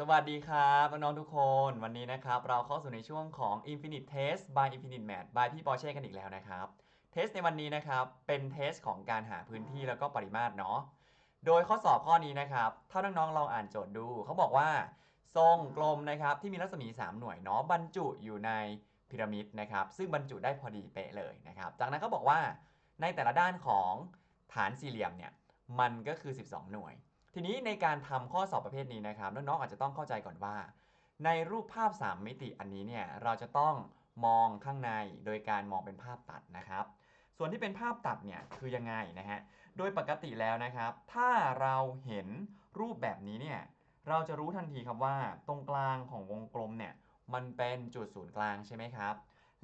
สวัสดีครับน้องๆทุกคนวันนี้นะครับ เราเข้าสู่ในช่วงของ Infinite Test by Infinite Math by พี่ปอเช่กันอีกแล้วนะครับเทสในวันนี้นะครับ เป็นเทสของการหาพื้นที่แล้วก็ปริมาตรเนาะโดยข้อสอบข้อนี้นะครับ ถ้าน้องๆลองอ่านโจทย์ดู เขาบอกว่า ทรงกลมนะครับ ที่มีรัศมี 3 หน่วยเนาะบรรจุอยู่ในพีระมิดนะครับ ซึ่งบรรจุได้พอดีเป๊ะเลยนะครับ จากนั้นเขาบอกว่าในแต่ละด้านของฐานสี่เหลี่ยมเนี่ยมันก็คือ 12 หน่วย ทีนี้ในการทำข้อสอบประเภทนี้นะครับน้องๆอาจจะต้องเข้าใจก่อนว่า ในรูปภาพ 3 มิติอันนี้เนี่ยเราจะต้องมองข้างในโดยการมองเป็นภาพตัดนะครับ ส่วนที่เป็นภาพตัดเนี่ยคือยังไงนะฮะโดยปกติแล้วนะครับ ถ้าเราเห็นรูปแบบนี้เนี่ยเราจะรู้ทันทีครับว่าตรงกลางของวงกลมเนี่ยมันเป็นจุดศูนย์กลางใช่ไหมครับ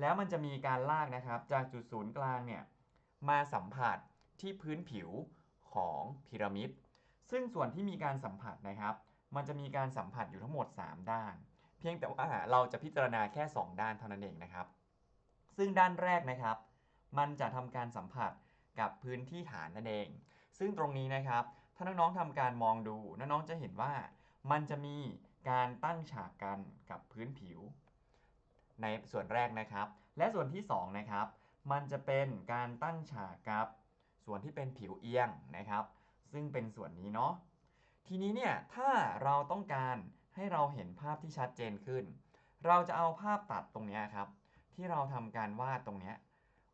แล้วมันจะมีการลากนะครับจากจุดศูนย์กลางเนี่ยมาสัมผัสที่พื้นผิวของพีระมิด ซึ่งส่วนที่มีการสัมผัสนะครับ มันจะมีการสัมผัสอยู่ทั้งหมด 3 ด้าน เพียงแต่ว่าเราจะพิจารณาแค่ 2 ด้านเท่านั้นเองนะครับ ซึ่งด้านแรกนะครับ มันจะทำการสัมผัสกับพื้นที่ฐานนั่นเอง ซึ่งตรงนี้นะครับ ถ้าน้องๆทำการมองดูน้องๆจะเห็นว่า มันจะมีการตั้งฉากกันกับพื้นผิว ในส่วนแรกนะครับ และส่วนที่สองนะครับ มันจะเป็นการตั้งฉากกับส่วนที่เป็นผิวเอียงนะครับ ซึ่งเป็นส่วนนี้เนาะทีนี้เนี่ยถ้าเราต้องการให้เราเห็นภาพที่ชัดเจนขึ้น เราจะเอาภาพตัดตรงนี้ครับ ที่เราทำการวาดตรงนี้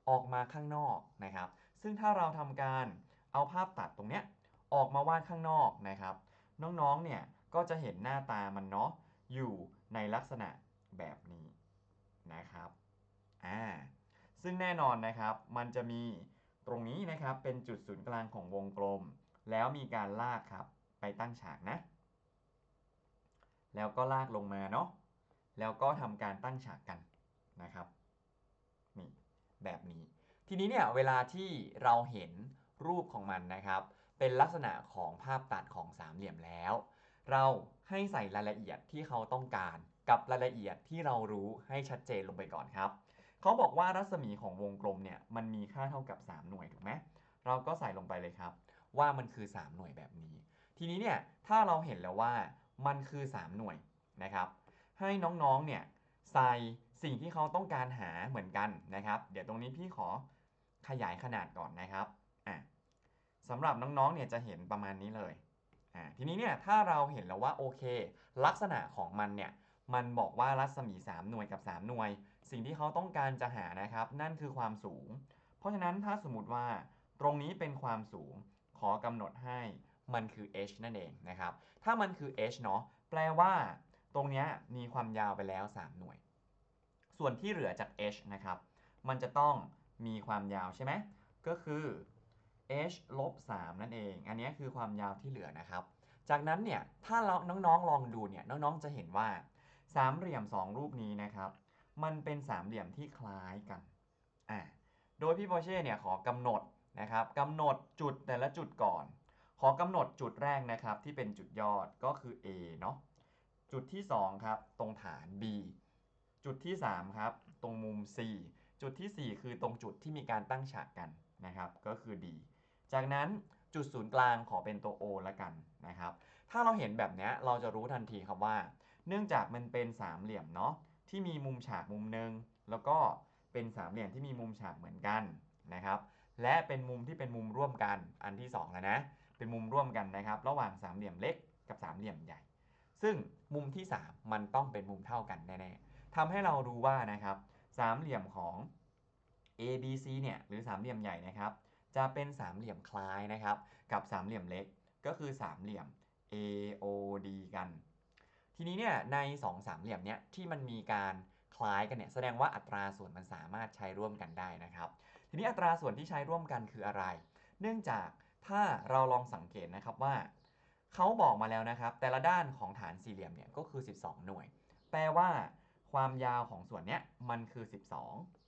ออกมาข้างนอกนะครับ ซึ่งถ้าเราทำการเอาภาพตัดตรงนี้ออกมาวาดข้างนอกนะครับ น้องๆเนี่ยก็จะเห็นหน้าตามันเนาะอยู่ในลักษณะแบบนี้นะครับอ่าซึ่งแน่นอนนะครับ มันจะมีตรงนี้นะครับเป็นจุดศูนย์กลางของวงกลม แล้วมีการลากครับไปตั้งฉากนะ แล้วก็ลากลงมาเนาะแล้วก็ทำการตั้งฉากกันนะครับนี่แบบนี้ ทีนี้เนี่ยเวลาที่เราเห็นรูปของมันนะครับ เป็นลักษณะของภาพตัดของสามเหลี่ยมแล้ว เราให้ใส่รายละเอียดที่เขาต้องการกับรายละเอียดที่เรารู้ให้ชัดเจนลงไปก่อนครับเขาบอกว่ารัศมีของวงกลมเนี่ยมันมีค่าเท่ากับ 3 หน่วยถูกไหมเราก็ใส่ลงไปเลยครับ ว่ามันคือ 3 หน่วยแบบนี้ ทีนี้เนี่ยถ้าเราเห็นแล้วว่ามันคือ 3 หน่วยนะครับให้น้องๆเนี่ยใส่สิ่งที่เขาต้องการหาเหมือนกันนะครับ เดี๋ยวตรงนี้พี่ขอขยายขนาดก่อนนะครับอะสำหรับน้องๆเนี่ยจะเห็นประมาณนี้เลยอะทีนี้เนี่ยถ้าเราเห็นแล้วว่าโอเค ลักษณะของมันเนี่ยมันบอกว่ารัศมี 3 หน่วยกับ 3 หน่วย สิ่งที่เขาต้องการจะหานะครับ นั่นคือความสูง เพราะฉะนั้นถ้าสมมติว่าตรงนี้เป็นความสูง ขอกำหนดให้มันคือ h นั่นเองนะครับ ถ้ามันคือ h เนาะแปลว่า ตรงนี้มีความยาวไปแล้ว 3 หน่วย ส่วนที่เหลือจาก h นะครับ มันจะต้องมีความยาวใช่ไหมก็คือ h ลบ3นั่นเอง อันนี้คือความยาวที่เหลือนะครับ จากนั้นเนี่ย ถ้าเราน้องๆลองดูเนี่ย น้องๆจะเห็นว่าสามเหลี่ยม 2 รูปนี้นะครับ มันเป็นสามเหลี่ยมที่คล้ายกันอ่าโดยพี่โบเช่เนี่ยขอกำหนด นะครับกำหนดจุดแต่ละจุดก่อน ขอกำหนดจุดแรกนะครับที่เป็นจุดยอดก็คือ A เนาะจุดที่ 2 ครับ ตรงฐาน B จุดที่ 3 ครับ ตรงมุม C จุดที่ 4 คือตรงจุดที่มีการตั้งฉากกันนะครับ ก็คือ D จากนั้นจุดศูนย์กลางขอเป็นตัว O ละกันนะครับ ถ้าเราเห็นแบบนี้เราจะรู้ทันทีครับว่า เนื่องจากมันเป็นสามเหลี่ยมเนาะที่มีมุมฉากมุมหนึ่งแล้วก็เป็นสามเหลี่ยมที่มีมุมฉากเหมือนกันนะครับ และเป็นมุมที่เป็นมุมร่วมกันอันที่2แล้วนะเป็นมุมร่วมกันนะครับ ระหว่างสามเหลี่ยมเล็กกับสามเหลี่ยมใหญ่ ซึ่งมุมที่ 3 มันต้องเป็นมุมเท่ากันแน่ๆทำให้เรารู้ว่านะครับสามเหลี่ยมของ A B C เนี่ยหรือสามเหลี่ยมใหญ่นะครับ จะเป็นสามเหลี่ยมคล้ายนะครับ กับสามเหลี่ยมเล็กก็คือสามเหลี่ยม A O D กัน ทีนี้เนี่ยใน2สามเหลี่ยมเนี่ยที่มันมีการคล้ายกันเนี่ยแสดงว่าอัตราส่วนมันสามารถใช้ร่วมกันได้นะครับ นี้อัตราส่วนที่ใช้ร่วมกันคืออะไร เนื่องจากถ้าเราลองสังเกตนะครับว่า เขาบอกมาแล้วนะครับ แต่ละด้านของฐานสี่เหลี่ยมเนี่ยก็คือ 12 หน่วย แปลว่า ความยาวของส่วนเนี้ยมันคือ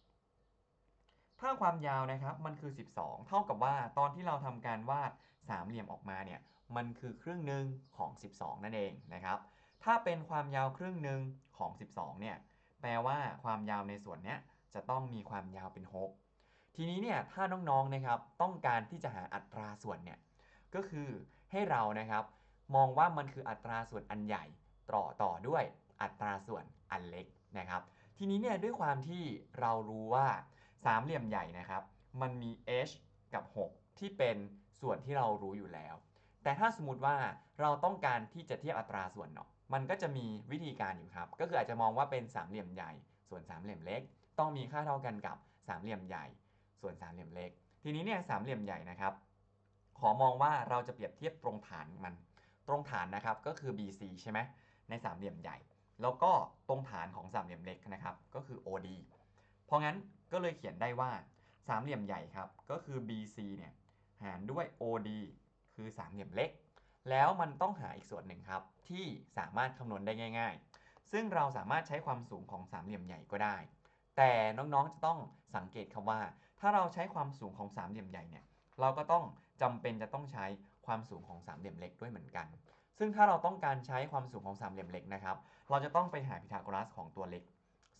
12 ถ้าความยาวนะครับมันคือ 12 เท่ากับว่าตอนที่เราทำการวาดสามเหลี่ยมออกมาเนี่ยมันคือครึ่งหนึ่งของ 12 นั่นเองนะครับ ถ้าเป็นความยาวครึ่งหนึ่งของ 12 เนี่ยแปลว่าความยาวในส่วนเนี้ยจะต้องมีความยาวเป็น 6 ทีนี้เนี่ยถ้าน้องๆนะครับต้องการที่จะหาอัตราส่วนเนี่ยก็คือให้เรานะครับมองว่ามันคืออัตราส่วนอันใหญ่ต่อต่อด้วยอัตราส่วนอันเล็กนะครับ ทีนี้เนี่ยด้วยความที่เรารู้ว่าสามเหลี่ยมใหญ่นะครับ มันมี h กับ 6 ที่เป็นส่วนที่เรารู้อยู่แล้ว แต่ถ้าสมมติว่าเราต้องการที่จะเทียบอัตราส่วนเนาะมันก็จะมีวิธีการอยู่ครับ ก็คืออาจจะมองว่าเป็นสามเหลี่ยมใหญ่ ส่วนสามเหลี่ยมเล็ก ต้องมีค่าเท่ากันกับสามเหลี่ยมใหญ่ ส่วนสามเหลี่ยมเล็ก ทีนี้เนี่ยสามเหลี่ยมใหญ่นะครับ ขอมองว่าเราจะเปรียบเทียบตรงฐานมัน ตรงฐานนะครับก็คือ BC ใช่ไหมในสามเหลี่ยมใหญ่ แล้วก็ตรงฐานของสามเหลี่ยมเล็กนะครับ ก็คือ OD เพราะงั้นก็เลยเขียนได้ว่าสามเหลี่ยมใหญ่ครับ ก็คือ BC เนี่ยหารด้วย OD คือสามเหลี่ยมเล็ก แล้วมันต้องหาอีกส่วนหนึ่งครับ ที่สามารถคำนวณได้ง่าย ๆ ซึ่งเราสามารถใช้ความสูงของสามเหลี่ยมใหญ่ก็ได้ แต่น้องๆจะต้องสังเกตครับว่า ถ้าเราใช้ความสูงของสามเหลี่ยมใหญ่เนี่ยเราก็ต้องจำเป็นจะต้องใช้ความสูงของสามเหลี่ยมเล็กด้วยเหมือนกัน ซึ่งถ้าเราต้องการใช้ความสูงของสามเหลี่ยมเล็กนะครับ เราจะต้องไปหาพีทาโกรัสของตัวเล็ก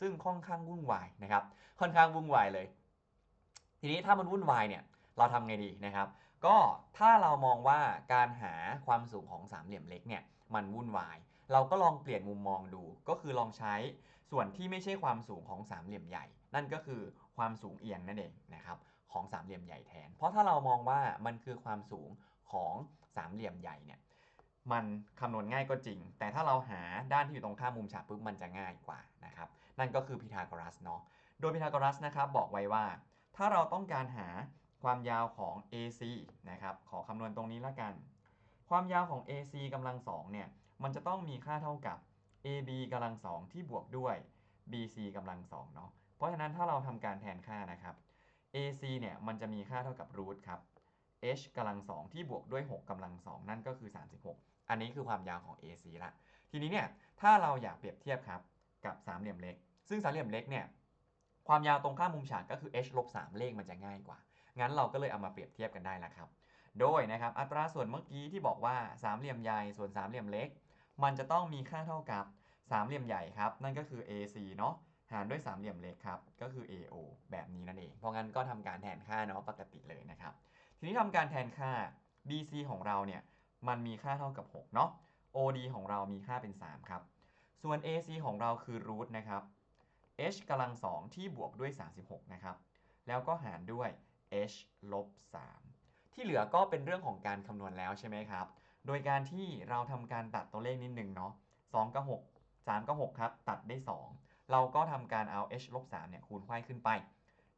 ซึ่งค่อนข้างวุ่นวายนะครับ ค่อนข้างวุ่นวายเลย ทีนี้ถ้ามันวุ่นวายเนี่ย เราทำไงดีนะครับ ก็ถ้าเรามองว่าการหาความสูงของสามเหลี่ยมเล็กเนี่ย มันวุ่นวาย เราก็ลองเปลี่ยนมุมมองดู ก็คือลองใช้ ส่วนที่ไม่ใช่ความสูงของสามเหลี่ยมใหญ่ นั่นก็คือความสูงเอียงนั่นเองนะครับของสามเหลี่ยมใหญ่แทน เพราะถ้าเรามองว่ามันคือความสูงของสามเหลี่ยมใหญ่เนี่ยมันคำนวณง่ายก็จริง แต่ถ้าเราหาด้านที่อยู่ตรงข้ามมุมฉากปุ๊บมันจะง่ายกว่านะครับนั่นก็คือพีทาโกรัสเนาะโดยพีทาโกรัสนะครับบอกไว้ว่า ถ้าเราต้องการหาความยาวของ AC นะครับขอคำนวณตรงนี้ละกัน ความยาวของ AC กำลังสองเนี่ยมันจะต้องมีค่าเท่ากับ AB กำลังสองที่บวกด้วย BC กำลังสองเนาะ เพราะฉะนั้นถ้าเราทำการแทนค่านะครับ AC เนี่ยมันจะมีค่าเท่ากับรูทครับ h กำลังสองที่บวกด้วย 6กำลังสองนั่นก็คือ 36 อันนี้คือความยาวของ AC ละ ทีนี้เนี่ยถ้าเราอยากเปรียบเทียบครับกับสามเหลี่ยมเล็ก ซึ่งสามเหลี่ยมเล็กเนี่ยความยาวตรงข้ามมุมฉากก็คือ h ลบ3เลขมันจะง่ายกว่า งั้นเราก็เลยเอามาเปรียบเทียบกันได้ล้วครับ โดยนะครับอัตราส่วนเมื่อกี้ที่บอกว่าสามเหลี่ยมใหญ่ส่วนสามเหลี่ยมเล็ก มันจะต้องมีค่าเท่ากับสามเหลี่ยมใหญ่ครับ นั่นก็คือ AC เนาะหารด้วยสามเหลี่ยมเล็กครับ ก็คือ AO แบบนี้นั่นเอง เพราะงั้นก็ทำการแทนค่าเนาะปกติเลยนะครับ ทีนี้ทำการแทนค่า BC ของเราเนี่ย มันมีค่าเท่ากับ 6 เนาะ OD ของเรามีค่าเป็น 3 ครับ ส่วน AC ของเราคือรูทนะครับ h กำลัง2ที่บวกด้วย 36 นะครับ แล้วก็หารด้วย h ลบ3ที่เหลือก็เป็นเรื่องของการคำนวณแล้วใช่ไหมครับ โดยการที่เราทำการตัดตัวเลขนิดหนึ่งเนาะ2กับ6 3กับ6ครับตัดได้ 2 เราก็ทำการเอา h ลบ3เนี่ยคูณไขว้ขึ้นไป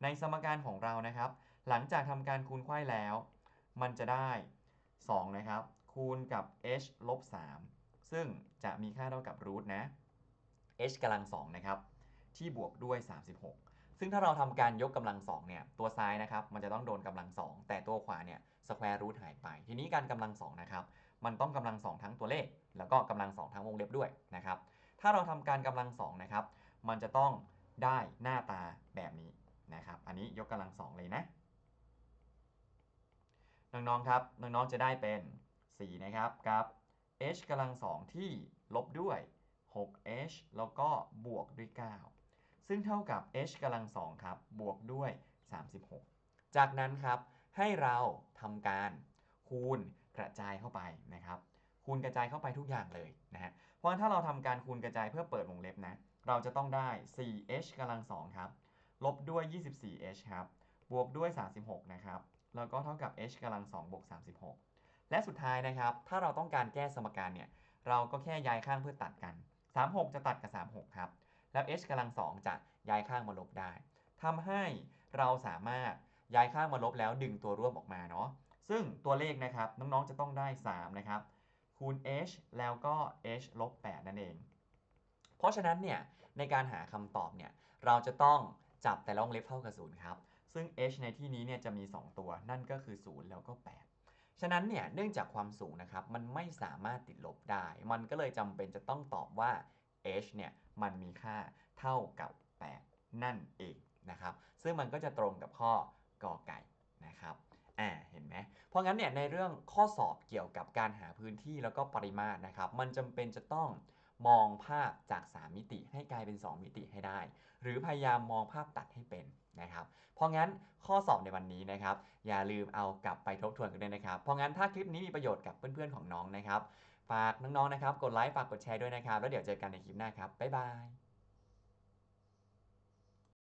ในสมการของเรานะครับ หลังจากทำการคูณไขว้แล้ว มันจะได้2นะครับคูณกับ h ลบ3ซึ่งจะมีค่าเท่ากับรูทนะ h กำลัง2นะครับที่บวกด้วย 36 ซึ่งถ้าเราทำการยกกำลัง2เนี่ยตัวซ้ายนะครับมันจะต้องโดนกำลัง 2 แต่ตัวขวาเนี่ยสแควร์รูทหายไป ทีนี้การกำลัง2นะครับ มันต้องกำลัง2ทั้งตัวเลข แล้วก็กำลัง2ทั้งวงเล็บด้วยนะครับ ถ้าเราทำการกำลัง2นะครับ มันจะต้องได้หน้าตาแบบนี้นะครับ อันนี้ยกกำลัง2เลยนะ น้องๆครับน้องๆจะได้เป็น4นะครับกับ h กำลัง2ที่ลบด้วย 6h แล้วก็บวกด้วย 9 ซึ่งเท่ากับ h กำลัง2ครับบวกด้วย 36 จากนั้นครับให้เราทำการคูณ กระจายเข้าไปนะครับ คูณกระจายเข้าไปทุกอย่างเลยนะฮะ เพราะฉะนั้นถ้าเราทำการคูณกระจายเพื่อเปิดวงเล็บนะ เราจะต้องได้ 4h กำลัง2ครับ ลบด้วย 24h ครับ บวกด้วย 36 นะครับ แล้วก็เท่ากับ h กำลัง2บวก36 และสุดท้ายนะครับ ถ้าเราต้องการแก้สมการเนี่ย เราก็แค่ย้ายข้างเพื่อตัดกัน 36 จะตัดกับ 36 ครับ แล้ว h กำลัง2จะย้ายข้างมาลบได้ทำให้เราสามารถย้ายข้างมาลบแล้วดึงตัวร่วมออกมาเนาะ ซึ่งตัวเลขนะครับน้องๆจะต้องได้ 3 นะครับ คูณ h แล้วก็ h ลบ 8 นั่นเอง เพราะฉะนั้นเนี่ยในการหาคำตอบเนี่ยเราจะต้องจับแต่ละวงเล็บเท่ากับ0ครับ ซึ่ง h ในที่นี้เนี่ยจะมี 2 ตัว นั่นก็คือ 0 แล้วก็ 8 ฉะนั้นเนี่ยเนื่องจากความสูงนะครับมันไม่สามารถติดลบได้ มันก็เลยจำเป็นจะต้องตอบว่า h เนี่ยมันมีค่าเท่ากับ 8 นั่นเองนะครับ ซึ่งมันก็จะตรงกับข้อกอไก่นะครับ อ่าเห็นไหมเพราะงั้นเนี่ยในเรื่องข้อสอบเกี่ยวกับการหาพื้นที่แล้วก็ปริมาตรนะครับ มันจำเป็นจะต้องมองภาพจาก 3 มิติให้กลายเป็น 2 มิติให้ได้ หรือพยายามมองภาพตัดให้เป็นนะครับ เพราะงั้นข้อสอบในวันนี้นะครับ อย่าลืมเอากลับไปทบทวนกันด้วยนะครับ เพราะงั้นถ้าคลิปนี้มีประโยชน์กับเพื่อนๆของน้องนะครับ ฝากน้องๆนะครับ กดไลค์ฝากกดแชร์ด้วยนะครับ แล้วเดี๋ยวเจอกันในคลิปหน้าครับบ๊ายบาย